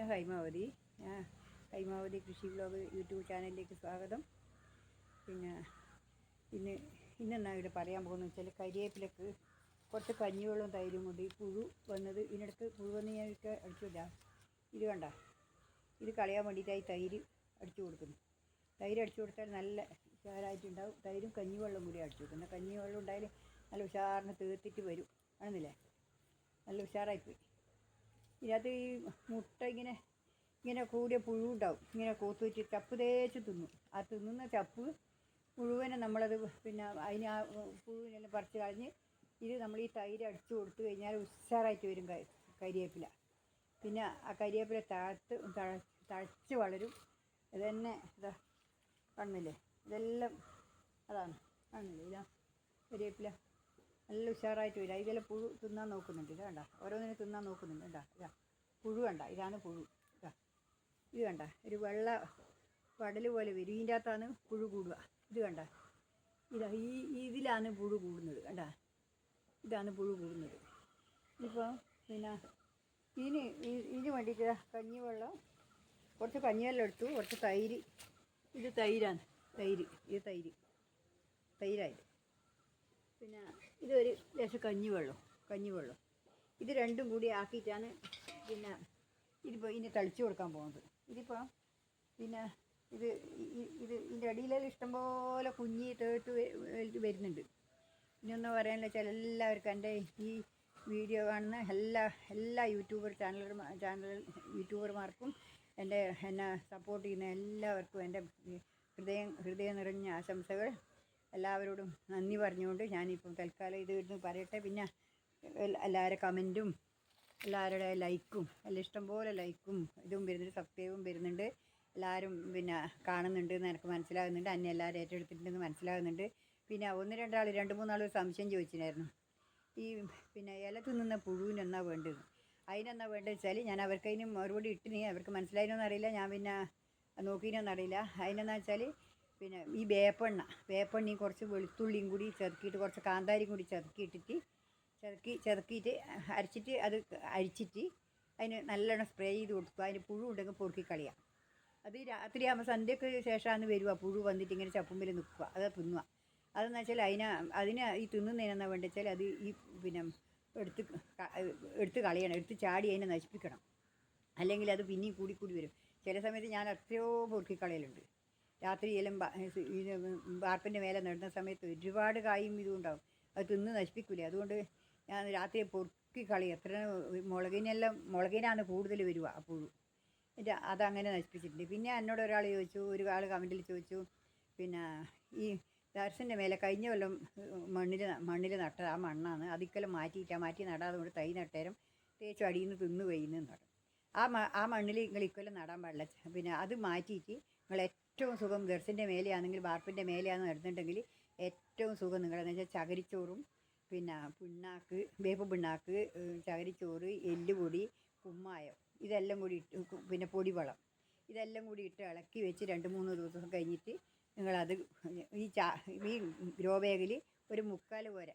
ഞാൻ ഹൈമാവതി ഞാൻ ഹൈമാവതി കൃഷി ബ്ലോഗ് യൂട്യൂബ് ചാനലിലേക്ക് സ്വാഗതം. പിന്നെ ഇന്ന് ഇന്നെന്നാ ഇവിടെ പറയാൻ പോകുന്നത് വെച്ചാൽ കരിവേപ്പിലക്ക് കുറച്ച് കഞ്ഞിവെള്ളവും തൈരും കൊണ്ട് ഈ പുഴു വന്നത് ഇതിനടുത്ത് പുഴു വന്ന് ഞാൻ ഒക്കെ അടിച്ചില്ല ഇത് കണ്ട? ഇത് കളയാൻ വേണ്ടിയിട്ടായി തൈര് അടിച്ചു കൊടുക്കുന്നു. തൈര് അടിച്ചു കൊടുത്താൽ നല്ല ഉഷാറായിട്ടുണ്ടാവും. തൈരും കഞ്ഞിവെള്ളം കൂടി അടിച്ചു കൊടുക്കുന്നത് കഞ്ഞിവെള്ളം ഉണ്ടായാൽ നല്ല ഉഷാറിന് തീർത്തിട്ട് വരും. ആണെന്നില്ലേ? നല്ല ഉഷാറായിപ്പോയി. ഇതിനകത്ത് ഈ മുട്ട ഇങ്ങനെ ഇങ്ങനെ കൂടിയ പുഴുണ്ടാവും ഇങ്ങനെ കൂത്ത് വെച്ച് ചപ്പ് തേച്ച് തിന്നും. ആ തിന്നുന്ന ചപ്പ് മുഴുവനും നമ്മളത് പിന്നെ അതിന് ആ പുഴുവിനെല്ലാം പറിച്ച് കളഞ്ഞ് ഇത് നമ്മൾ ഈ തൈര് അടിച്ചു കൊടുത്തു കഴിഞ്ഞാൽ ഉഷാറായിട്ട് വരും കരിയേപ്പില. പിന്നെ ആ കരിയേപ്പില താഴ്ത്ത് തഴ- തഴച്ച് വളരും. ഇത് തന്നെ ഇതാ കാണുന്നില്ലേ ഇതെല്ലാം അതാണ് കാണുന്നില്ലേ ഇതാ കരിവേപ്പില നല്ല ഉഷാറായിട്ട് വരും. ഇതിലെ പുഴു തിന്നാൻ നോക്കുന്നുണ്ട്. ഇത് കണ്ട? ഓരോന്നിനെ തിന്നാൻ നോക്കുന്നുണ്ട്. ഇതാ ഇതാ. പുഴു കണ്ട? ഇതാണ് പുഴു. ഇതാ. ഇത് കണ്ട? ഒരു വെള്ള പടൽ പോലെ വരും. ഇതിന്റെ അകത്താണ് പുഴു കൂടുക. ഇത് കണ്ട? ഇതാ ഈ ഇതിലാണ് പുഴു കൂടുന്നത്. കണ്ട? ഇതാണ് പുഴു കൂടുന്നത്. ഇപ്പോൾ പിന്നെ ഇതിന് ഇതിന് വേണ്ടിയിട്ട് കഞ്ഞിവെള്ളം. കുറച്ച് കഞ്ഞിവെള്ളം എടുത്തു. കുറച്ച് തൈര്. ഇത് തൈരാണ്. തൈര്. ഇത് തൈര്. തൈരായത് പിന്നെ ഇതൊരു ലേശം കഞ്ഞിവെള്ളം കഞ്ഞിവെള്ളം. ഇത് രണ്ടും കൂടി ആക്കിയിട്ടാണ് പിന്നെ ഇതിപ്പോൾ ഇനി തളിച്ചു കൊടുക്കാൻ പോകുന്നത്. ഇതിപ്പോൾ പിന്നെ ഇത് ഇത് ഇതിന്റെ അടിയിലെല്ലാം ഇഷ്ടംപോലെ കുഞ്ഞി തേട്ട് വരുന്നുണ്ട്. ഇനിയൊന്നും പറയാനുള്ള വെച്ചാൽ എല്ലാവർക്കും എന്റെ ഈ വീഡിയോ കാണുന്ന എല്ലാ എല്ലാ യൂട്യൂബർ ചാനലർ ചാനൽ യൂട്യൂബർമാർക്കും എന്റെ എന്നെ സപ്പോർട്ട് ചെയ്യുന്ന എല്ലാവർക്കും എന്റെ ഹൃദയം ഹൃദയം നിറഞ്ഞ ആശംസകൾ. എല്ലാവരോടും നന്ദി പറഞ്ഞുകൊണ്ട് ഞാനിപ്പം തൽക്കാലം ഇത് ഇടുന്ന് പറയട്ടെ. പിന്നെ എല്ലാവരുടെ കമന്റും എല്ലാവരുടെ ലൈക്കും എല്ലാം ഇഷ്ടംപോലെ ലൈക്കും ഇതും വരുന്നുണ്ട് സബ്സ്ക്രൈബും വരുന്നുണ്ട്. എല്ലാവരും പിന്നെ കാണുന്നുണ്ട് എന്ന് എനിക്ക് മനസ്സിലാകുന്നുണ്ട്. അന്നെ എല്ലാവരും ഏറ്റെടുത്തിട്ടുണ്ടെന്ന് മനസ്സിലാകുന്നുണ്ട്. പിന്നെ ഒന്ന് രണ്ടാൾ രണ്ട് മൂന്നാൾ ഒരു സംശയം ചോദിച്ചിട്ടുണ്ടായിരുന്നു. ഈ പിന്നെ ഇല തിന്നുന്ന പുഴുവിനെന്നാ വേണ്ടത്? അതിനെന്നാ വേണ്ടത് വെച്ചാൽ ഞാൻ അവർക്ക് അതിന് മറുപടി ഇട്ടിനി. അവർക്ക് മനസ്സിലായിരുന്നോ എന്നറിയില്ല ഞാൻ പിന്നെ നോക്കിയിരുന്നോ എന്നറിയില്ല അതിനെന്നാ വെച്ചാൽ പിന്നെ ഈ വേപ്പെണ്ണ വേപ്പെണ്ണയും കുറച്ച് വെളുത്തുള്ളിയും കൂടി ചെറുക്കിയിട്ട് കുറച്ച് കാന്താരിയും കൂടി ചെറുക്കിയിട്ടിട്ട് ചെറുക്കി ചെറുക്കിയിട്ട് അരച്ചിട്ട് അത് അരിച്ചിട്ട് അതിന് നല്ലോണം സ്പ്രേ ചെയ്ത് കൊടുക്കുക അതിന് പുഴു ഉണ്ടെങ്കിൽ പൊറുക്കി കളയാം. അത് രാത്രി ആകുമ്പോൾ സന്ധ്യക്ക് ശേഷമാണ് വരിക. പുഴു വന്നിട്ട് ഇങ്ങനെ ചപ്പുമ്പിൽ നിൽക്കുക. അത് തിന്നുക. അതെന്ന് വെച്ചാൽ അതിനെ അതിന് ഈ തിന്നുന്നതിനെന്നാ വേണ്ടത് വെച്ചാൽ അത് ഈ പിന്നെ എടുത്ത് എടുത്ത് കളയണം. എടുത്ത് ചാടി അതിനെ നശിപ്പിക്കണം. അല്ലെങ്കിൽ അത് പിന്നെയും കൂടി കൂടി വരും. ചില സമയത്ത് ഞാൻ എത്രയോ പൊറുക്കി കളയലുണ്ട്. രാത്രിയെല്ലാം വാർപ്പിന്റെ മേലെ നടുന്ന സമയത്ത് ഒരുപാട് കായും ഇതും ഉണ്ടാവും. അത് തിന്ന് നശിപ്പിക്കില്ലേ അതുകൊണ്ട് ഞാൻ രാത്രി പൊറുക്കി കളയും. എത്ര മുളകിനെല്ലാം മുളകിനാണ് കൂടുതൽ വരിക ആ പുഴു എന്നിട്ട് അതങ്ങനെ നശിപ്പിച്ചിട്ടുണ്ട്. പിന്നെ എന്നോട് ഒരാൾ ചോദിച്ചു ഒരു ആൾ കമന്റിൽ ചോദിച്ചു പിന്നെ ഈ ദർശന്റെ മേലെ കഴിഞ്ഞ കൊല്ലം മണ്ണിൽ മണ്ണിൽ നട്ടത് ആ മണ്ണാണ്. അതിക്കലും മാറ്റിയിട്ട് മാറ്റി നടാതെ കൊണ്ട് തൈ നട്ടേരം തേച്ചു അടിയിൽ നിന്ന് തിന്ന് പറഞ്ഞു. ആ ആ മണ്ണിൽ നിങ്ങൾ ഇക്കൊല്ലം നടാൻ പാടില്ല. പിന്നെ അത് മാറ്റിയിട്ട് നിങ്ങൾ ഏറ്റവും സുഖം ഗർസിന്റെ മേലെയാണെങ്കിൽ വാർപ്പിന്റെ മേലെയാണെന്ന് നടന്നിട്ടുണ്ടെങ്കിൽ ഏറ്റവും സുഖം നിങ്ങളെന്ന് വെച്ചാൽ ചകരിച്ചോറും പിന്നെ പിണ്ണാക്ക് വേപ്പ് പിണ്ണാക്ക് ചകരിച്ചോറ് എല്ലുപൊടി കുമ്മായം ഇതെല്ലാം കൂടി ഇട്ട് പിന്നെ പൊടിവളം ഇതെല്ലാം കൂടി ഇട്ട് ഇളക്കി വെച്ച് രണ്ട് മൂന്ന് ദിവസം കഴിഞ്ഞിട്ട് നിങ്ങളത് ഈ ചാ ഈ ഗ്രോ ബാഗിൽ ഒരു മുക്കാൽ പോര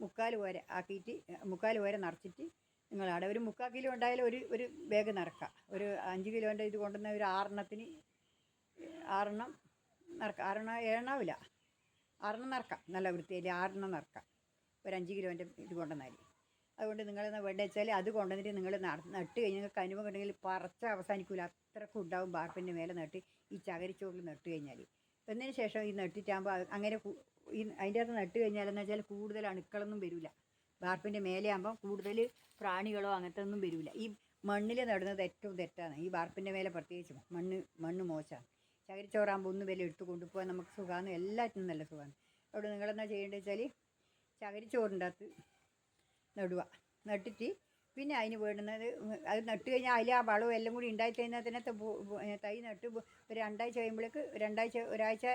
മുക്കാൽ പോര ആക്കിയിട്ട് മുക്കാൽ പോര നിറച്ചിട്ട് നിങ്ങൾ അവിടെ ഒരു മുക്കാൽ കിലോ ഉണ്ടായാലും ഒരു ഒരു ബാഗ് നിറക്കാം. ഒരു അഞ്ച് കിലോന്റെ ഇത് കൊണ്ടുവന്ന ഒരു ആറെണ്ണത്തിന് ആറെണ്ണം നിറക്കാം ആറെണ്ണം ഏഴെണ്ണാവില്ല. ആറെണ്ണം നിറക്കാം നല്ല വൃത്തിയിൽ ആറെണ്ണം നിറക്കാം. ഒരു അഞ്ച് കിലോന്റെ ഇത് കൊണ്ടുവന്നാൽ അതുകൊണ്ട് നിങ്ങൾ വേണ്ടത് വെച്ചാൽ അത് കൊണ്ടുവന്നിട്ട് നിങ്ങൾ നട്ട് കഴിഞ്ഞ് നിങ്ങൾക്ക് അനുഭവം ഉണ്ടെങ്കിൽ പറച്ച അവസാനിക്കില്ല അത്രക്കും ഉണ്ടാവും ബാർപ്പിന്റെ മേലെ നട്ട് ഈ ചകരിച്ചോറിൽ നട്ട് കഴിഞ്ഞാൽ എന്നതിന് ശേഷം ഈ നട്ടിട്ടാകുമ്പോൾ അങ്ങനെ ഈ അതിന്റെ അകത്ത് നട്ട് കഴിഞ്ഞാൽ എന്ന് വെച്ചാൽ കൂടുതൽ അണുക്കളൊന്നും വരില്ല വാർപ്പിന്റെ മേലെ ആകുമ്പോൾ കൂടുതൽ പ്രാണികളോ അങ്ങനത്തെ ഒന്നും വരില്ല ഈ മണ്ണിൽ നടുന്നത് ഏറ്റവും തെറ്റാണ്. ഈ വാർപ്പിന്റെ മേലെ പ്രത്യേകിച്ച് മണ്ണ് മണ്ണ് മോശമാണ്. ചകിരിച്ചോറാകുമ്പോൾ ഒന്ന് വില എടുത്ത് കൊണ്ടുപോകാൻ നമുക്ക് സുഖമാണ് എല്ലാറ്റിനും നല്ല സുഖമാണ് അവിടെ നിങ്ങളെന്താ ചെയ്യേണ്ടത് വെച്ചാൽ ചകിരിച്ചോറിന്റെ അകത്ത് നടുക നട്ടിട്ട് പിന്നെ അതിന് വേണ്ടുന്നത് അത് നട്ട് കഴിഞ്ഞാൽ അതിൽ ആ വളവും എല്ലാം കൂടി ഉണ്ടായി കഴിഞ്ഞാൽ തന്നെ ത- നട്ട് ഒരു രണ്ടാഴ്ച കഴിയുമ്പോഴേക്ക് രണ്ടാഴ്ച ഒരാഴ്ച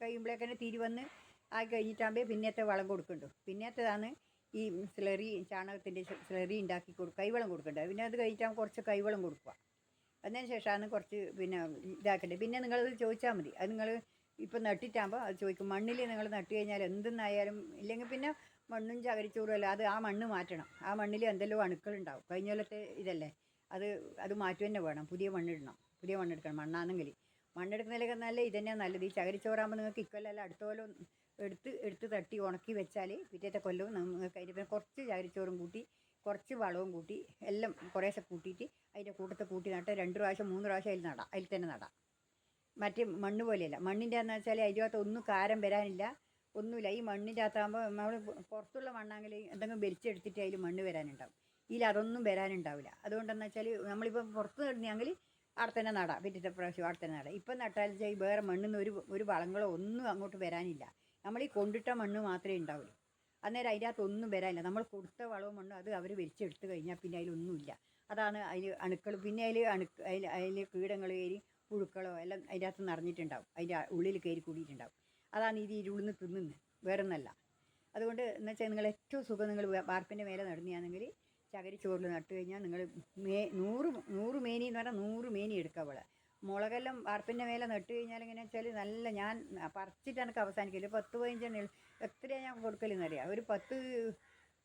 കഴിയുമ്പോഴേക്ക് തന്നെ തിരി വന്ന് ആയി കഴിഞ്ഞിട്ടാകുമ്പോൾ പിന്നത്തെ വളം കൊടുക്കുന്നുണ്ട് പിന്നത്തേതാണ് ഈ സ്ലറി ചാണകത്തിന്റെ സ്ലറി ഉണ്ടാക്കി കൊടുക്കുക കൈവളം കൊടുക്കേണ്ടത് പിന്നെ അത് കഴിഞ്ഞിട്ടാകുമ്പോൾ കുറച്ച് കൈവളം കൊടുക്കുക. അതിന് ശേഷമാണ് കുറച്ച് പിന്നെ ഇതാക്കേണ്ടത്. പിന്നെ നിങ്ങൾ ചോദിച്ചാൽ മതി. അത് നിങ്ങൾ ഇപ്പം നട്ടിട്ടാകുമ്പോൾ അത് ചോദിക്കും. മണ്ണിൽ നിങ്ങൾ നട്ട് കഴിഞ്ഞാൽ എന്തെന്നായാലും ഇല്ലെങ്കിൽ പിന്നെ മണ്ണും ചകരിച്ചോറും അല്ല അത് ആ മണ്ണ് മാറ്റണം. ആ മണ്ണിൽ എന്തെല്ലോ അണുക്കളുണ്ടാവും. കഴിഞ്ഞ കൊല്ലത്തെ ഇതല്ലേ? അത് അത് മാറ്റി തന്നെ വേണം. പുതിയ മണ്ണിടണം പുതിയ മണ്ണെടുക്കണം മണ്ണാണെങ്കിൽ മണ്ണെടുക്കുന്നതിലൊക്കെ നല്ല ഇതന്നെയാണ് നല്ലത്. ഈ ചകരിച്ചോറാകുമ്പോൾ നിങ്ങൾക്ക് ഇക്കൊല്ലം അടുത്ത കൊല്ലം എടുത്ത് എടുത്ത് തട്ടി ഉണക്കി വെച്ചാൽ പിറ്റേത്തെ കൊല്ലവും നിങ്ങൾക്ക് അതിന്റെ കുറച്ച് ചകരിച്ചോറും കൂട്ടി കുറച്ച് വളവും കൂട്ടി എല്ലാം കുറേശ്ശെ കൂട്ടിയിട്ട് അതിന്റെ കൂട്ടത്തിൽ കൂട്ടി നട്ട് രണ്ട് പ്രാവശ്യം മൂന്ന് പ്രാവശ്യം അതിൽ നടാം അതിൽ തന്നെ നടാം. മറ്റേ മണ്ണ് പോലെയല്ല. മണ്ണിന്റെ എന്ന് വെച്ചാൽ അതിനകത്ത് ഒന്നും കാരം വരാനില്ല ഒന്നുമില്ല. ഈ മണ്ണിന്റെ അകത്താകുമ്പോൾ നമ്മൾ പുറത്തുള്ള മണ്ണാങ്കിൽ എന്തെങ്കിലും വലിച്ചെടുത്തിട്ട് അതിൽ മണ്ണ് വരാനുണ്ടാവും. ഇതിൽ അതൊന്നും വരാനുണ്ടാവില്ല. അതുകൊണ്ടെന്ന് വെച്ചാൽ നമ്മളിപ്പോൾ പുറത്ത് നടുന്നെങ്കിൽ അവിടെ തന്നെ നടാം. പിറ്റത്തെ പ്രാവശ്യം അവിടെ തന്നെ നടാം. ഇപ്പം നട്ടാൽ വെച്ചാൽ വേറെ മണ്ണിൽ നിന്ന് ഒരു ഒരു വളങ്ങളോ ഒന്നും അങ്ങോട്ട് വരാനില്ല. നമ്മൾ ഈ കൊണ്ടിട്ട മണ്ണ് മാത്രമേ ഉണ്ടാവുള്ളൂ. അന്നേരം അതിന്റെ അകത്തൊന്നും വരാനില്ല. നമ്മൾ കൊടുത്ത വളവും മണ്ണും അത് അവർ വലിച്ചെടുത്ത് കഴിഞ്ഞാൽ പിന്നെ അതിലൊന്നുമില്ല അതാണ് അതിൽ അണുക്കൾ. പിന്നെ അതിൽ അണുക്ക് അതിൽ അതിൽ കീടങ്ങൾ കയറി പുഴുക്കളോ എല്ലാം അതിന്റെ അകത്ത് നിറഞ്ഞിട്ടുണ്ടാവും. അതിന്റെ ഉള്ളിൽ കയറി കൂടിയിട്ടുണ്ടാവും. അതാണ് ഈ ഇരുളിന്ന് തിന്നുന്നത് വേറെ ഒന്നല്ല അതുകൊണ്ട് എന്ന് വെച്ചാൽ നിങ്ങൾ ഏറ്റവും സുഖം നിങ്ങൾ വാർപ്പിന്റെ മേലെ നടന്നിയാണെങ്കിൽ ചോറിൽ നട്ട് കഴിഞ്ഞാൽ നിങ്ങൾ മേ നൂറ് നൂറ് മേനി എന്ന് പറഞ്ഞാൽ നൂറ് മേനി എടുക്കുക അവളെ. മുളകെല്ലാം വാർപ്പിന്റെ മേലെ നട്ട് കഴിഞ്ഞാൽ എങ്ങനെ വെച്ചാൽ നല്ല ഞാൻ പറിച്ചിട്ട് എനിക്ക് അവസാനിക്കില്ല പത്ത് പതിനഞ്ചെണ്ണ എത്രയാണ് ഞാൻ കൊടുക്കലെന്നറിയാം. ഒരു പത്ത്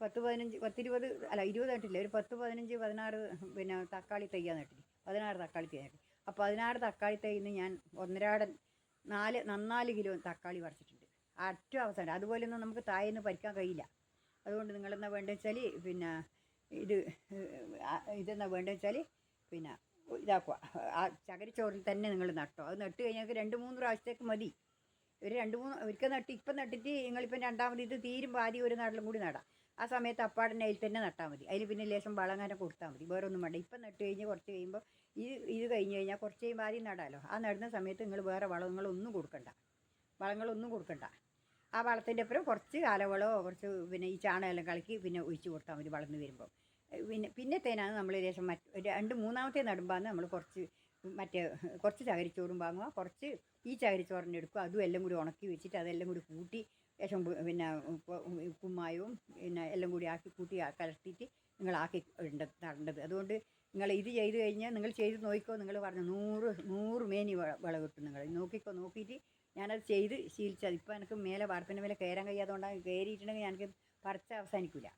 പത്ത് പതിനഞ്ച് പത്തിരുപത് അല്ല ഇരുപത് നട്ടില്ല ഒരു പത്ത് പതിനഞ്ച് പതിനാറ് പിന്നെ തക്കാളി തയ്യാൻ നട്ടില്ല പതിനാറ് തക്കാളി തൈ നട്ടി അപ്പോൾ പതിനാറ് തക്കാളി തൈന്ന് ഞാൻ ഒന്നരാടൻ നാല് നന്നാൽ കിലോ തക്കാളി പറിച്ചിട്ടുണ്ട്. ഏറ്റവും അവസാനം. അതുപോലെ ഒന്നും നമുക്ക് തായെന്ന് പരിക്കാൻ കഴിയില്ല. അതുകൊണ്ട് നിങ്ങളെന്നാ വേണ്ടത് വെച്ചാൽ പിന്നെ ഇത് ഇതെന്നാ വേണ്ടത് വെച്ചാൽ പിന്നെ ഇതാക്കുക ആ ചകരിച്ചോറിൽ തന്നെ നിങ്ങൾ നട്ടോ. അത് നട്ട് കഴിഞ്ഞാൽ രണ്ട് മൂന്ന് പ്രാവശ്യത്തേക്ക് മതി. ഒരു രണ്ട് മൂന്ന് ഒരിക്കൽ നട്ട് ഇപ്പം നട്ടിട്ട് നിങ്ങളിപ്പം രണ്ടാമത് ഇത് തീരുമ്പോൾ ആദ്യം ഒരു നാട്ടിലും കൂടി നടാം. ആ സമയത്ത് അപ്പാടനെ അതിൽ തന്നെ നട്ടാൽ മതി. അതിൽ പിന്നെ ലേശം വളങ്ങാനം കൊടുത്താൽ മതി. വേറൊന്നും വേണ്ട. ഇപ്പം നട്ട് കഴിഞ്ഞ് കുറച്ച് കഴിയുമ്പോൾ ഇത് ഇത് കഴിഞ്ഞ് കഴിഞ്ഞാൽ കുറച്ച് കഴിയുമ്പോൾ ആദ്യം നടാലോ. ആ നടുന്ന സമയത്ത് നിങ്ങൾ വേറെ വളങ്ങളൊന്നും കൊടുക്കണ്ട. വളങ്ങളൊന്നും കൊടുക്കണ്ട. ആ വളത്തിന്റെ അപ്പുറം കുറച്ച് കാലവളോ കുറച്ച് പിന്നെ ഈ ചാണകമെല്ലാം കളക്കി പിന്നെ ഒഴിച്ച് കൊടുത്താൽ മതി വളർന്ന് വരുമ്പോൾ പിന്നെ തേനാണ് നമ്മൾ ലേശം മറ്റ് രണ്ട് മൂന്നാമത്തെ നടുമ്പാന്ന് നമ്മൾ കുറച്ച് മറ്റേ കുറച്ച് ചകരിച്ചോറും വാങ്ങുക. കുറച്ച് ഈ ചകരിച്ചോറിന്റെ എടുക്കുക. അതും എല്ലാം കൂടി ഉണക്കി വെച്ചിട്ട് അതെല്ലാം കൂടി കൂട്ടി ലേശം പിന്നെ ഉപ്പുമായവും പിന്നെ എല്ലാം കൂടി ആക്കി കൂട്ടി കലർത്തിയിട്ട് നിങ്ങൾ ആക്കി നടേണ്ടത് അതുകൊണ്ട് നിങ്ങൾ ഇത് ചെയ്ത് കഴിഞ്ഞാൽ നിങ്ങൾ ചെയ്ത് നോക്കിക്കോ. നിങ്ങൾ പറഞ്ഞു നൂറ് നൂറ് മേനി വിള കിട്ടും നിങ്ങൾ. നോക്കിക്കോ നോക്കിയിട്ട് ഞാനത് ചെയ്ത് ശീലിച്ചത് ഇപ്പോൾ എനിക്ക് മേലെ വാർപ്പിന്റെ മേലെ കയറാൻ കഴിയാത്തതുകൊണ്ടാണ് കയറിയിട്ടുണ്ടെങ്കിൽ എനിക്ക് പറിച്ച അവസാനിക്കില്ല.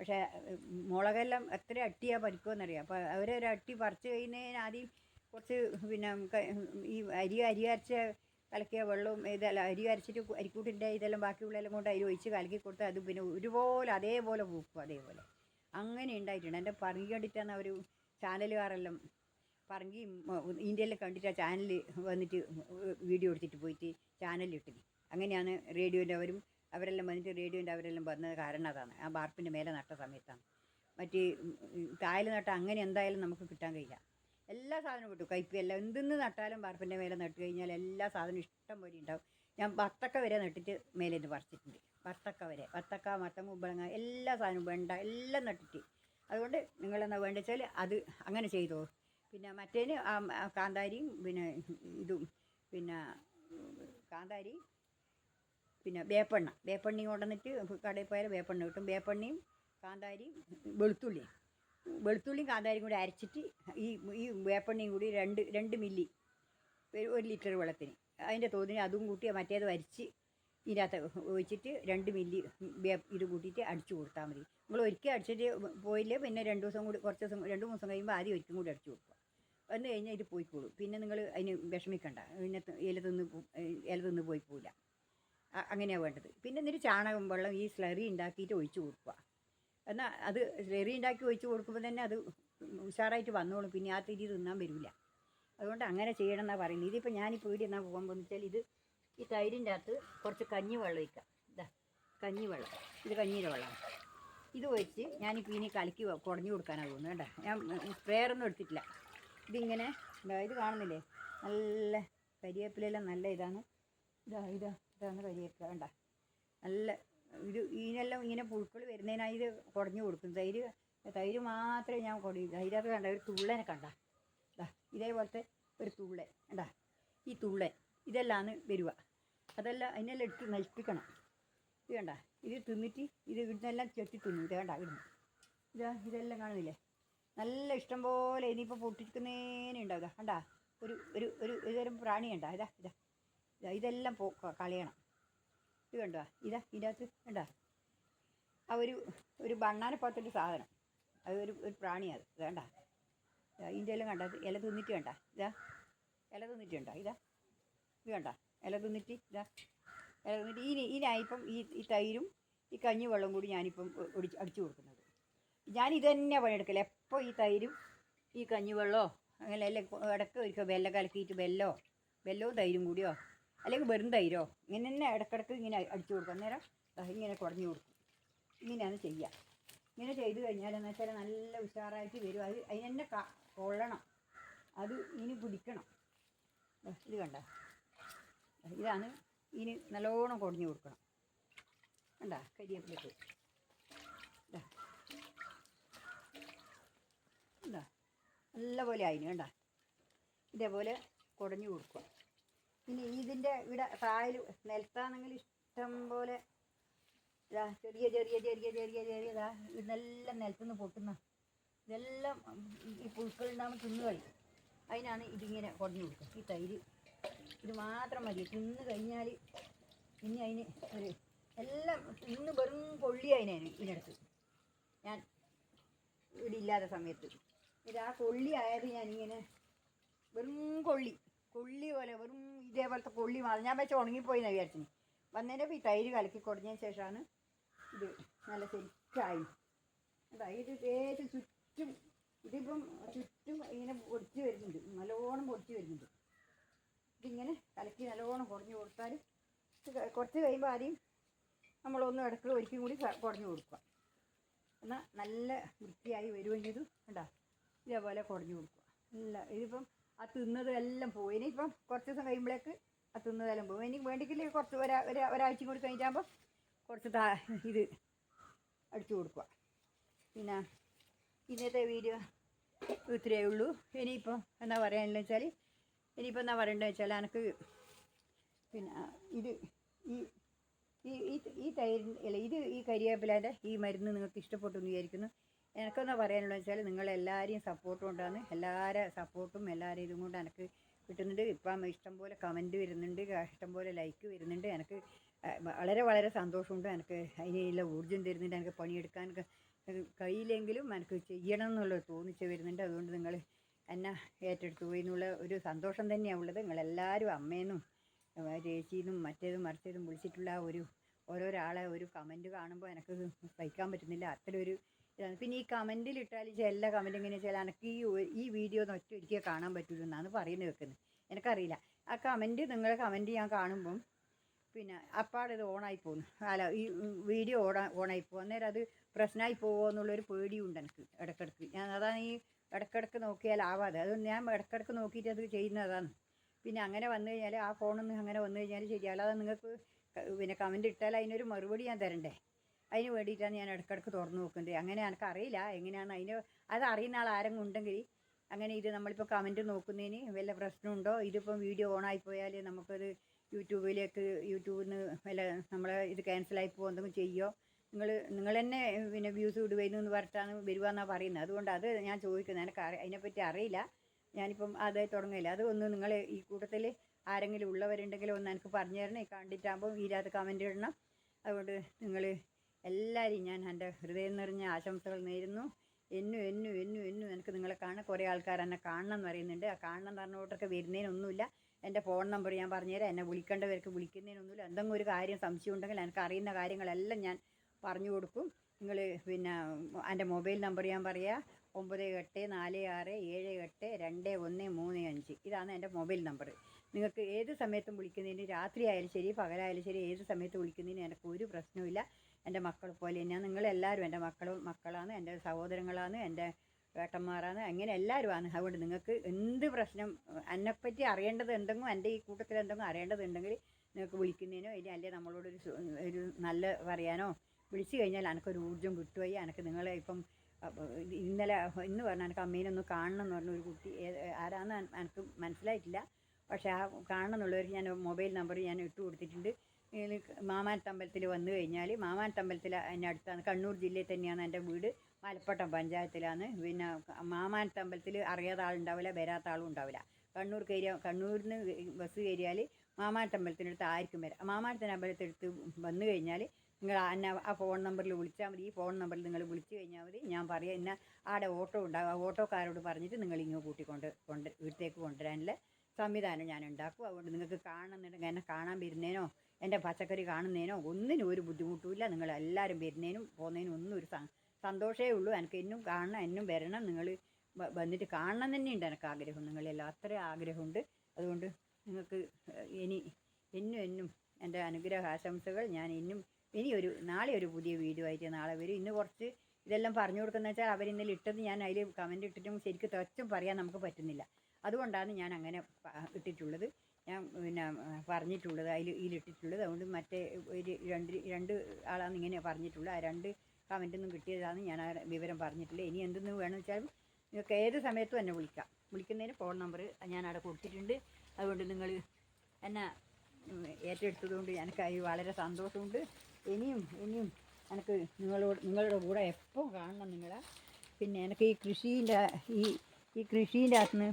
പക്ഷേ മുളകെല്ലാം എത്ര അട്ടിയാണ് പരിക്കുമെന്നറിയാം അപ്പോൾ അവരൊരു അട്ടി പറിച്ച് കഴിയുന്നതിന് ആദ്യം കുറച്ച് പിന്നെ ഈ അരി അരി അരച്ച കലക്കിയ വെള്ളവും ഇതെല്ലാം അരി അരച്ചിട്ട് അരിക്കൂട്ടിന്റെ ഇതെല്ലാം ബാക്കിയുള്ളതെല്ലാം കൊണ്ട് അരി ഒഴിച്ച് കലക്കി കൊടുത്ത് അത് പിന്നെ ഒരുപോലെ അതേപോലെ പൂക്കും അതേപോലെ. അങ്ങനെ ഉണ്ടായിട്ടുണ്ട്. എന്റെ പറങ്കി കണ്ടിട്ടാണ് അവർ ചാനലുകാരെല്ലാം പറങ്കി ഇന്ത്യയിൽ കണ്ടിട്ട് ആ ചാനൽ വന്നിട്ട് വീഡിയോ എടുത്തിട്ട് പോയിട്ട് ചാനലിട്ടിന് അങ്ങനെയാണ് റേഡിയോന്റെ അവരും അവരെല്ലാം വന്നിട്ട് റേഡിയോന്റെ അവരെല്ലാം വന്നത് കാരണം അതാണ്. ആ ബാർപ്പിന്റെ മേലെ നട്ട സമയത്താണ്. മറ്റ് കായൽ നട്ട അങ്ങനെ എന്തായാലും നമുക്ക് കിട്ടാൻ കഴിയില്ല. എല്ലാ സാധനവും കിട്ടും. കയ്പ് എല്ലാം എന്തെന്ന് നട്ടാലും ബാർപ്പിന്റെ മേലെ നട്ട് കഴിഞ്ഞാൽ എല്ലാ സാധനവും ഇഷ്ടം പോലെ ഉണ്ടാവും. ഞാൻ വത്തക്ക വരെ നട്ടിട്ട് മേലെ നിന്ന് പറിച്ചിട്ടുണ്ട്. വത്തക്ക വരെ. വത്തക്ക മത്തം കുമ്പളങ്ങ എല്ലാ സാധനവും വെണ്ട എല്ലാം നട്ടിട്ട്. അതുകൊണ്ട് നിങ്ങളെന്നാ വേണ്ട വെച്ചാൽ അത് അങ്ങനെ ചെയ്തോ. പിന്നെ മറ്റേന് കാന്താരിയും പിന്നെ ഇതും പിന്നെ കാന്താരി പിന്നെ വേപ്പെണ്ണ. വേപ്പെണ്ണയും കൊണ്ടുവന്നിട്ട് കടയിൽ പോയാൽ വേപ്പെണ്ണ കിട്ടും. വേപ്പെണ്ണയും കാന്താരിയും വെളുത്തുള്ളിയും. വെളുത്തുള്ളിയും കാന്താരിയും കൂടി അരച്ചിട്ട് ഈ ഈ വേപ്പെണ്ണയും കൂടി രണ്ട് രണ്ട് മില്ലി ഒരു ലിറ്റർ വെള്ളത്തിന്. അതിന്റെ തോതിന് അതും കൂട്ടി മറ്റേത് അരിച്ച് ഇതിനകത്ത് ഒഴിച്ചിട്ട് രണ്ട് മില്ലി ഇത് കൂട്ടിയിട്ട് അടിച്ചു കൊടുത്താൽ മതി. നമ്മൾ ഒരിക്കൽ അടിച്ചിട്ട് പോയില്ലേ പിന്നെ രണ്ട് ദിവസം കൂടി കുറച്ച് ദിവസം രണ്ട് മൂന്ന് ദിവസം കഴിയുമ്പോൾ ആദ്യം ഒരിക്കലും കൂടി അടിച്ചു കൊടുക്കുക. വന്നു കഴിഞ്ഞാൽ ഇത് പോയിക്കോളും. പിന്നെ നിങ്ങൾ അതിന് വിഷമിക്കണ്ട. പിന്നെ ഇല തിന്ന് ഇല തിന്ന് പോയി പോവില്ല. അ- അങ്ങനെയാണ് വേണ്ടത്. പിന്നെ എന്നിട്ട് ചാണകം വെള്ളം ഈ സ്ലറി ഉണ്ടാക്കിയിട്ട് ഒഴിച്ച് കൊടുക്കുക. എന്നാൽ അത് സ്ലറി ഉണ്ടാക്കി ഒഴിച്ച് കൊടുക്കുമ്പോൾ തന്നെ അത് ഉഷാറായിട്ട് വന്നോളും. പിന്നെ ആ തിരി തിന്നാൻ വരില്ല അതുകൊണ്ട് അങ്ങനെ ചെയ്യണം എന്നാണ് പറയുന്നത്. ഇതിപ്പോൾ ഞാനിപ്പോൾ വീട് എന്നാൽ പോകുമ്പോൾ എന്ന് വെച്ചാൽ ഇത് ഈ തൈരിന്റെ അകത്ത് കുറച്ച് കഞ്ഞി വെള്ളം ഒഴിക്കാം ഇതാ കഞ്ഞി വെള്ളം ഇത് കഞ്ഞിയുടെ വെള്ളം ഇത് ഒഴിച്ച് ഞാനിപ്പോൾ ഇനി കലക്കി കുടഞ്ഞു കൊടുക്കാനാണ് തോന്നുന്നത് കേട്ടോ. ഞാൻ സ്പ്രെയറൊന്നും എടുത്തിട്ടില്ല. ഇതിങ്ങനെ ഇതാ ഇത് കാണുന്നില്ലേ? നല്ല കരിവേപ്പിലെല്ലാം നല്ല ഇതാണ്. ഇതാ ഇതാ. ഇതാണ് കരിവേപ്പില വേണ്ട നല്ല ഇത് ഇതിനെല്ലാം ഇങ്ങനെ പുഴുക്കൾ വരുന്നതിനായി ഇത് കുടഞ്ഞു കൊടുക്കും തൈര് തൈര് മാത്രമേ ഞാൻ കുടയും തൈരൊക്കെ കണ്ട ഒരു തുള്ളനെ കണ്ട. ഇതേപോലത്തെ ഒരു തുള്ളൻ. കണ്ടാ? ഈ തുള്ളൻ ഇതെല്ലാമാണ് വരിക. അതെല്ലാം അതിനെല്ലാം എടുത്ത് നശിപ്പിക്കണം. ഇത് കണ്ട? ഇത് തിന്നിട്ട് ഇത് ഇവിടുന്നെല്ലാം ചെത്തി തിന്നു. ഇത് കണ്ട? ഇവിടുന്ന്. ഇതാ ഇതെല്ലാം കാണുന്നില്ലേ? നല്ല ഇഷ്ടം പോലെ ഇനിയിപ്പോൾ പൊട്ടിക്കുന്നേനെ ഉണ്ടാവുക കണ്ടാ? ഒരു ഒരു ഒരു ഇതൊരു പ്രാണി ഇതാ ഇതാ ഇതാ. ഇതെല്ലാം പോ കളയണം. ഇത് കണ്ടോ? ഇതാ ഇതിനകത്ത് കണ്ടോ? ആ ഒരു ഒരു ബണ്ണാനെ പോലത്തൊരു സാധനം. അത് ഒരു ഒരു പ്രാണിയാണ് അത്. വേണ്ട ഇതിന്റെ എല്ലാം കണ്ട? ഇല തിന്നിട്ട് വേണ്ട ഇതാ ഇല തിന്നിട്ട് വേണ്ട ഇതാ ഇത് വേണ്ട ഇല തിന്നിട്ട് ഇതാ ഇല തിന്നിട്ട്. ഇനി ഇതിനായിപ്പം ഈ ഈ തൈരും ഈ കഞ്ഞി വെള്ളം കൂടി ഞാനിപ്പം ഒടിച്ച് അടിച്ചു കൊടുക്കുന്നത്. ഞാൻ ഇത് തന്നെ പണിയെടുക്കല. എപ്പോൾ ഈ തൈരും ഈ കഞ്ഞിവെള്ളമോ അങ്ങനെ എല്ലാം ഇടയ്ക്ക് ഒരിക്കൽ വെല്ലം കലക്കിയിട്ട് വെല്ലോ വെല്ലവും തൈരും കൂടിയോ അല്ലെങ്കിൽ വെറും തൈരോ? ഇങ്ങനെ തന്നെ ഇടക്കിടക്ക് ഇങ്ങനെ അടിച്ചു കൊടുക്കും. അന്നേരം ഇങ്ങനെ കുടഞ്ഞു കൊടുക്കും. ഇങ്ങനെയാണ് ചെയ്യുക. ഇങ്ങനെ ചെയ്ത് കഴിഞ്ഞാൽ എന്ന് വെച്ചാൽ നല്ല ഉഷാറായിട്ട് വരും. അത് അതിന് തന്നെ ക കൊള്ളണം. അത് ഇനി പിടിക്കണം. ഇത് കണ്ട. ഇതാണ് ഇനി നല്ലോണം കുടഞ്ഞു കൊടുക്കണം. കണ്ട? കരിയേപ്പിലേക്ക് ഇതാ പോലെ ആയിന്. കണ്ട? ഇതേപോലെ കുടഞ്ഞു കൊടുക്കുക. ഇനി ഇതിന്റെ ഇവിടെ താഴെ നിലത്താണെങ്കിൽ ഇഷ്ടം പോലെ ചെറിയ ചെറിയ ചെറിയ ചെറിയ ചെറിയ ഇതാ ഇതെല്ലാം നിലത്തുനിന്ന് പൊട്ടുന്ന ഇതെല്ലാം ഈ പുഴുക്കളുണ്ടാകുമ്പോൾ തിന്നു കളി അതിനാണ് ഇതിങ്ങനെ കുടഞ്ഞു കൊടുക്കുക. ഈ തൈര് ഇത് മാത്രം മതി. തിന്ന് കഴിഞ്ഞാൽ ഇനി അതിന് ഒരു എല്ലാം ഇന്ന് വെറും കൊള്ളി അതിനാണ് ഇതിനടുത്ത് ഞാൻ ഇവിടെ ഇല്ലാത്ത സമയത്ത്. ഇത് ആ കൊള്ളി ആയത് ഞാനിങ്ങനെ വെറും കൊള്ളി കൊള്ളി പോലെ വെറും ഇതേപോലത്തെ കൊള്ളി മാത്രം ഞാൻ വെച്ച ഉണങ്ങിപ്പോയി എന്നാ വിചാരിച്ചു വന്നതിന്റെ ഈ തൈര് കലക്കി കൊടുത്തതിന് ശേഷമാണ് ഇത് നല്ല ശരിക്കായി. തൈര് തേച്ച് ചുറ്റും ഇതിപ്പം ചുറ്റും ഇങ്ങനെ പൊടിച്ച് വരുന്നുണ്ട്. നല്ലോണം പൊടിച്ച് വരുന്നുണ്ട്. ഇതിങ്ങനെ കലക്കി നല്ലോണം കുറഞ്ഞു കൊടുത്താൽ കുറച്ച് കഴിയുമ്പോൾ ആദ്യം നമ്മളൊന്നും ഇടയ്ക്ക് ഒരിക്കലും കൂടി കുറഞ്ഞു കൊടുക്കുക. എന്നാൽ നല്ല വൃത്തിയായി വരുകയും ചെയ്തു. കണ്ടോ ഇതേപോലെ കുറഞ്ഞു കൊടുക്കുക. നല്ല ഇതിപ്പം ആ തിന്നത് എല്ലാം പോകും ഇനിയിപ്പം കുറച്ച് ദിവസം കഴിയുമ്പോഴേക്ക് ആ തിന്നതെല്ലാം പോകും ഇനി വേണ്ടിക്കില്ല കുറച്ച് ഒരാ ഒരു ഒരാഴ്ചയും കൂടി കഴിഞ്ഞാകുമ്പോൾ കുറച്ച് താ ഇത് അടിച്ചു കൊടുക്കുക. പിന്നെ ഇന്നത്തെ വീഡിയോ ഇത്രയേ ഉള്ളൂ. ഇനിയിപ്പോൾ എന്നാ പറയാനുള്ളത് വെച്ചാൽ ഇനിയിപ്പോൾ എന്നാ പറയേണ്ടത് വെച്ചാൽ എനിക്ക് പിന്നെ ഇത് ഈ ഈ ഈ തൈര് അല്ല ഇത് ഈ കരിവേപ്പിലേന്റെ ഈ മരുന്ന് നിങ്ങൾക്ക് ഇഷ്ടപ്പെട്ടു എന്ന് വിചാരിക്കുന്നു. എനിക്കെന്നാ പറയാനുള്ളത് വെച്ചാൽ നിങ്ങളെല്ലാവരെയും സപ്പോർട്ട് കൊണ്ടാണ് എല്ലാവരുടെ സപ്പോർട്ടും എല്ലാവരും ഇതും കൊണ്ട് എനിക്ക് കിട്ടുന്നുണ്ട്. ഇപ്പം ഇഷ്ടംപോലെ കമന്റ് വരുന്നുണ്ട്. ഇഷ്ടംപോലെ ലൈക്ക് വരുന്നുണ്ട്. എനിക്ക് വളരെ വളരെ സന്തോഷമുണ്ട്. എനിക്ക് അതിനുള്ള ഊർജം തരുന്നുണ്ട്. എനിക്ക് പണിയെടുക്കാൻ കഴിയില്ലെങ്കിലും എനിക്ക് ചെയ്യണം എന്നുള്ളത് തോന്നിച്ച് വരുന്നുണ്ട്. അതുകൊണ്ട് നിങ്ങൾ എന്നെ ഏറ്റെടുത്തു പോയി എന്നുള്ള ഒരു സന്തോഷം തന്നെയാണ് ഉള്ളത്. നിങ്ങളെല്ലാവരും അമ്മേന്നും ചേച്ചിന്നും മറ്റേതും മറിച്ചതും വിളിച്ചിട്ടുള്ള ഒരു ഓരോരാളെ ഒരു കമന്റ് കാണുമ്പോൾ എനിക്ക് സഹിക്കാൻ പറ്റുന്നില്ല. അത്രയൊരു ഇതാണ്. പിന്നെ ഈ കമന്റിൽ ഇട്ടാൽ എല്ലാ കമന്റും ഇങ്ങനെ വെച്ചാൽ എനിക്ക് ഈ ഈ വീഡിയോ ഒന്ന് ഒറ്റ ഒരിക്കൽ കാണാൻ പറ്റുള്ളൂ എന്നാണ് പറയുന്നത് വെക്കുന്നത് എനിക്കറിയില്ല. ആ കമന്റ് നിങ്ങൾ കമന്റ് ഞാൻ കാണുമ്പം പിന്നെ അപ്പാടെ ഇത് ഓണായി പോകുന്നു അല്ല ഈ വീഡിയോ ഓണാ ഓണായി പോകും അന്നേരം അത് പ്രശ്നമായി പോകുമോ എന്നുള്ളൊരു പേടിയുണ്ട് എനിക്ക് ഇടക്കിടക്ക്. ഞാൻ അതാണ് ഈ ഇടയ്ക്കിടയ്ക്ക് നോക്കിയാൽ ആവാതെ. അതുകൊണ്ട് ഞാൻ ഇടക്കിടക്ക് നോക്കിയിട്ട് അത് ചെയ്യുന്നതാണ് പിന്നെ അങ്ങനെ വന്നു കഴിഞ്ഞാൽ ആ ഫോണൊന്നും അങ്ങനെ വന്നു കഴിഞ്ഞാൽ ശരിയാവില്ല. അത് നിങ്ങൾക്ക് പിന്നെ കമന്റ് ഇട്ടാൽ അതിനൊരു മറുപടി ഞാൻ തരണ്ടേ? അതിന് വേണ്ടിയിട്ടാണ് ഞാൻ ഇടയ്ക്കിടയ്ക്ക് തുറന്നു നോക്കുന്നത്. അങ്ങനെ എനിക്ക് അറിയില്ല എങ്ങനെയാണ് അതിന് അത് അറിയുന്ന ആൾ ആരെങ്കിലും ഉണ്ടെങ്കിൽ അങ്ങനെ ഇത് നമ്മളിപ്പോൾ കമന്റ് നോക്കുന്നതിന് വല്ല പ്രശ്നമുണ്ടോ ഇതിപ്പം വീഡിയോ ഓണായി പോയാൽ നമുക്കത് യൂട്യൂബിലേക്ക് യൂട്യൂബിൽ നിന്ന് വല്ല നമ്മളെ ഇത് ക്യാൻസലായി പോകുമോ എന്തെങ്കിലും ചെയ്യുമോ നിങ്ങൾ നിങ്ങൾ തന്നെ പിന്നെ വ്യൂസ് വിടുവെന്ന് എന്ന് പറഞ്ഞിട്ടാണ് വരുവാന്നാണ് പറയുന്നത്. അതുകൊണ്ട് അത് ഞാൻ ചോദിക്കുന്നത്. എനിക്ക് അറി അതിനെപ്പറ്റി അറിയില്ല. ഞാനിപ്പം അത് തുടങ്ങില്ല അത് ഒന്ന് നിങ്ങൾ ഈ കൂട്ടത്തിൽ ആരെങ്കിലും ഉള്ളവരുണ്ടെങ്കിൽ ഒന്ന് എനിക്ക് പറഞ്ഞു തരണം കണ്ടിട്ടാകുമ്പോൾ ഇതിനകത്ത് കമന്റ് ഇടണം. അതുകൊണ്ട് നിങ്ങൾ എല്ലാവരെയും ഞാൻ എന്റെ ഹൃദയം നിറഞ്ഞ ആശംസകൾ നേരുന്നു. എന്നു എന്നു എന്നു എന്നു എനിക്ക് നിങ്ങളെ കാണാൻ കുറേ ആൾക്കാർ എന്നെ കാണണം എന്ന് പറയുന്നുണ്ട്. ആ കാണണം എന്ന് പറഞ്ഞോട്ടൊക്കെ വരുന്നതിനൊന്നുമില്ല. എന്റെ ഫോൺ നമ്പർ ഞാൻ പറഞ്ഞുതരാം. എന്നെ വിളിക്കേണ്ടവർക്ക് വിളിക്കുന്നതിനൊന്നുമില്ല. എന്തെങ്കിലും ഒരു കാര്യം സംശയം ഉണ്ടെങ്കിൽ എനിക്ക് അറിയുന്ന കാര്യങ്ങളെല്ലാം ഞാൻ പറഞ്ഞു കൊടുക്കും. നിങ്ങൾ പിന്നെ എന്റെ മൊബൈൽ നമ്പർ ഞാൻ പറയാം. ഒമ്പത് എട്ട് നാല് ആറ് ഏഴ് എട്ട് രണ്ട് ഒന്ന് മൂന്ന് അഞ്ച്. ഇതാണ് എന്റെ മൊബൈൽ നമ്പർ. നിങ്ങൾക്ക് ഏത് സമയത്തും വിളിക്കുന്നതിന് രാത്രി ആയാലും ശരി പകലായാലും ശരി ഏത് സമയത്ത് വിളിക്കുന്നതിന് എനിക്ക് ഒരു പ്രശ്നവുമില്ല. എന്റെ മക്കൾ പോലെ തന്നെയാണ് നിങ്ങളെല്ലാവരും എന്റെ മക്കളും മക്കളാണ് എന്റെ സഹോദരങ്ങളാണ് എന്റെ ഏട്ടന്മാരാണ് അങ്ങനെ എല്ലാവരുമാണ്. അതുകൊണ്ട് നിങ്ങൾക്ക് എന്ത് പ്രശ്നം എന്നെപ്പറ്റി അറിയേണ്ടത് എന്തെങ്കിലും എന്റെ ഈ കൂട്ടത്തിൽ എന്തെങ്കിലും അറിയേണ്ടതുണ്ടെങ്കിൽ നിങ്ങൾക്ക് വിളിക്കുന്നതിനോ ഇനി അല്ലെങ്കിൽ നമ്മളോടൊരു ഒരു നല്ല പറയാനോ വിളിച്ചു കഴിഞ്ഞാൽ എനിക്കൊരു ഊർജം കിട്ടുമായി എനിക്ക് നിങ്ങളെ ഇപ്പം ഇന്നലെ ഇന്ന് പറഞ്ഞ എനിക്ക് അമ്മേനൊന്ന് കാണണം എന്ന് പറഞ്ഞ ഒരു കുട്ടി ആരാന്ന് എനിക്ക് മനസ്സിലായിട്ടില്ല. പക്ഷേ ആ കാണണം എന്നുള്ളവർക്ക് ഞാൻ മൊബൈൽ നമ്പർ ഞാൻ ഇട്ട് കൊടുത്തിട്ടുണ്ട്. മാമാനത്തമ്പലത്തിൽ വന്നു കഴിഞ്ഞാൽ മാമാനത്തമ്പലത്തിൽ അതിന്റെ അടുത്താണ്. കണ്ണൂർ ജില്ലയിൽ തന്നെയാണ് എന്റെ വീട്. മലപ്പട്ടം പഞ്ചായത്തിലാണ്. പിന്നെ മാമാനത്തമ്പലത്തിൽ അറിയാത്ത ആളുണ്ടാവില്ല വരാത്ത ആളും ഉണ്ടാവില്ല. കണ്ണൂർ കയറിയ കണ്ണൂരിൽ നിന്ന് ബസ് കയറിയാൽ മാമാനത്തമ്പലത്തിനടുത്ത് ആയിരിക്കും വരാം. മാമാനത്തമ്പലത്തിനടുത്ത് വന്നു കഴിഞ്ഞാൽ നിങ്ങൾ എന്നെ ആ ഫോൺ നമ്പറിൽ വിളിച്ചാൽ മതി. ഈ ഫോൺ നമ്പറിൽ നിങ്ങൾ വിളിച്ചു കഴിഞ്ഞാൽ മതി. ഞാൻ പറയാം എന്നാൽ ആടെ ഓട്ടോ ഉണ്ടാകും ആ ഓട്ടോക്കാരോട് പറഞ്ഞിട്ട് നിങ്ങൾ ഇങ്ങ് കൂട്ടിക്കൊണ്ട് കൊണ്ട് വീട്ടിലേക്ക് കൊണ്ടുവരാനുള്ള സംവിധാനം ഞാൻ ഉണ്ടാക്കും. അതുകൊണ്ട് നിങ്ങൾക്ക് കാണുന്നുണ്ടെങ്കിൽ എന്നെ കാണാൻ വരുന്നതിനോ എന്റെ പച്ചക്കറി കാണുന്നതിനോ ഒന്നിനും ഒരു ബുദ്ധിമുട്ടുമില്ല. നിങ്ങൾ എല്ലാവരും വരുന്നതിനും പോകുന്നതിനും ഒന്നും ഒരു സന്തോഷമേ ഉള്ളൂ. എനിക്ക് എന്നും കാണണം എന്നും വരണം. നിങ്ങൾ വന്നിട്ട് കാണണം തന്നെയുണ്ട് എനിക്ക് ആഗ്രഹം. നിങ്ങളെല്ലാം അത്രയും ആഗ്രഹമുണ്ട്. അതുകൊണ്ട് നിങ്ങൾക്ക് ഇനി എന്നും എന്നും എന്റെ അനുഗ്രഹ ആശംസകൾ. ഞാൻ ഇന്നും ഇനി ഒരു നാളെ ഒരു പുതിയ വീഡിയോ ആയിട്ട് നാളെ വരും. ഇന്ന് കുറച്ച് ഇതെല്ലാം പറഞ്ഞു കൊടുക്കുന്ന വെച്ചാൽ അവർ ഇന്നലെ ഇട്ടത് ഞാൻ അതിൽ കമന്റ് ഇട്ടിട്ടും ശരിക്കും തെച്ചും പറയാൻ നമുക്ക് പറ്റുന്നില്ല. അതുകൊണ്ടാണ് ഞാൻ അങ്ങനെ ഇട്ടിട്ടുള്ളത്. ഞാൻ പിന്നെ പറഞ്ഞിട്ടുള്ളത് അതിൽ ഇതിലിട്ടിട്ടുള്ളത്. അതുകൊണ്ട് മറ്റേ ഒരു രണ്ട് രണ്ട് ആളാണ് ഇങ്ങനെ പറഞ്ഞിട്ടുള്ളത് ആ രണ്ട് കമന്റൊന്നും കിട്ടിയതാണ് ഞാൻ ആ വിവരം പറഞ്ഞിട്ടില്ല. ഇനി എന്തെന്ന് വേണമെന്ന് വെച്ചാൽ നിങ്ങൾക്ക് ഏത് സമയത്തും എന്നെ വിളിക്കാം. വിളിക്കുന്നതിന് ഫോൺ നമ്പർ ഞാൻ അവിടെ കൊടുത്തിട്ടുണ്ട്. അതുകൊണ്ട് നിങ്ങൾ എന്നെ ഏറ്റെടുത്തതുകൊണ്ട് എനിക്ക് അതിൽ വളരെ സന്തോഷമുണ്ട്. ഇനിയും ഇനിയും എനിക്ക് നിങ്ങളോട് നിങ്ങളുടെ കൂടെ എപ്പോൾ കാണണം നിങ്ങളെ? പിന്നെ എനിക്ക് ഈ കൃഷീന്റെ ഈ ഈ കൃഷീന്റെ അകത്തുനിന്ന്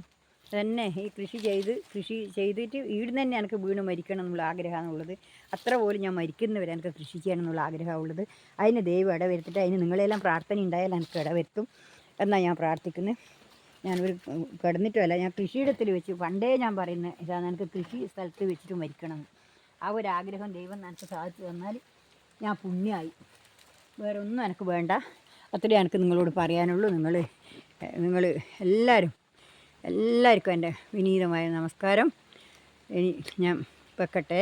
തന്നെ ഈ കൃഷി ചെയ്ത് കൃഷി ചെയ്തിട്ട് വീട് തന്നെ എനിക്ക് വീണ് മരിക്കണം എന്നുള്ള ആഗ്രഹമാണുള്ളത്. അത്ര പോലും ഞാൻ മരിക്കുന്നവരെ എനിക്ക് കൃഷി ചെയ്യണം എന്നുള്ള ആഗ്രഹമുള്ളത് അതിന് ദൈവം ഇടവരുത്തിട്ട് അതിന് നിങ്ങളെല്ലാം പ്രാർത്ഥന ഉണ്ടായാൽ എനിക്ക് ഇടവരുത്തും എന്നാണ് ഞാൻ പ്രാർത്ഥിക്കുന്നത് ഞാനൊരു കിടന്നിട്ടുമല്ല ഞാൻ കൃഷിയിടത്തിൽ വെച്ച് പണ്ടേ ഞാൻ പറയുന്ന ഇതാണ് എനിക്ക് കൃഷി സ്ഥലത്ത് വെച്ചിട്ട് മരിക്കണം. ആ ഒരു ആഗ്രഹം ദൈവം എനിക്ക് സാധിച്ചു തന്നാൽ ഞാൻ പുണ്യമായി വേറെ ഒന്നും എനിക്ക് വേണ്ട. അത്രയും എനിക്ക് നിങ്ങളോട് പറയാനുള്ളൂ. നിങ്ങൾ നിങ്ങൾ എല്ലാവരും എല്ലാവർക്കും എന്റെ വിനീതമായ നമസ്കാരം. ഇനി ഞാൻ വെക്കട്ടെ.